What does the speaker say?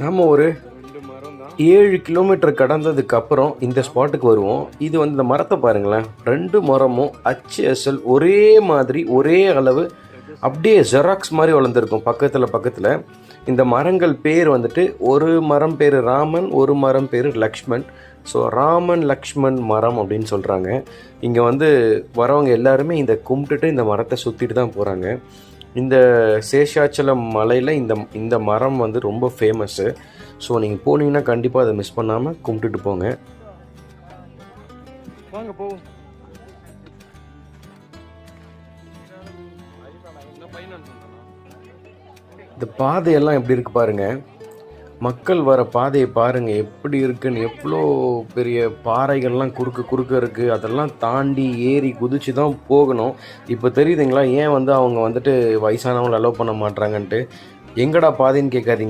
நம்ம ஒரு ஏழு கிலோமீட்டர் கடந்ததுக்கு அப்புறம் இந்த ஸ்பாட்டுக்கு வருவோம். இது வந்து இந்த மரத்தை பாருங்களேன். ரெண்டு மரமும் அச்சு அசல் ஒரே மாதிரி ஒரே அளவு அப்படியே ஜெராக்ஸ் மாதிரி வளர்ந்துருக்கும். பக்கத்தில் பக்கத்தில். இந்த மரங்கள் பேர் வந்துட்டு ஒரு மரம் பேர் ராமன் ஒரு மரம் பேர் லக்ஷ்மண் ஸோ ராமன் லக்ஷ்மண் மரம் அப்படின்னு சொல்கிறாங்க இங்கே வந்து வரவங்க எல்லாருமே இந்த கும்பிட்டுட்டு இந்த மரத்தை சுற்றிட்டு தான் போகிறாங்க இந்த சேஷாச்சலம் மலையில் இந்த இந்த மரம் வந்து ரொம்ப ஃபேமஸ்ஸு ஸோ நீங்கள் போனீங்கன்னா கண்டிப்பாக அதை மிஸ் பண்ணாமல் கும்பிட்டுட்டு போங்க. வாங்க போவோம். இந்த பாதையெல்லாம் எப்படி இருக்கு பாருங்க. மக்கள் வர பாதையை பாருங்க எப்படி இருக்குன்னு எவ்வளோ பெரிய பாறைகள்லாம் குறுக்கு குறுக்க இருக்கு அதெல்லாம் தாண்டி ஏறி குதிச்சு தான் போகணும். இப்போ தெரியுதுங்களா ஏன் வந்து அவங்க வந்துட்டு வயசானவங்களை அலோவ் பண்ண மாட்றாங்கன்ட்டு? எங்கடா பாதைன்னு கேட்காதீங்க.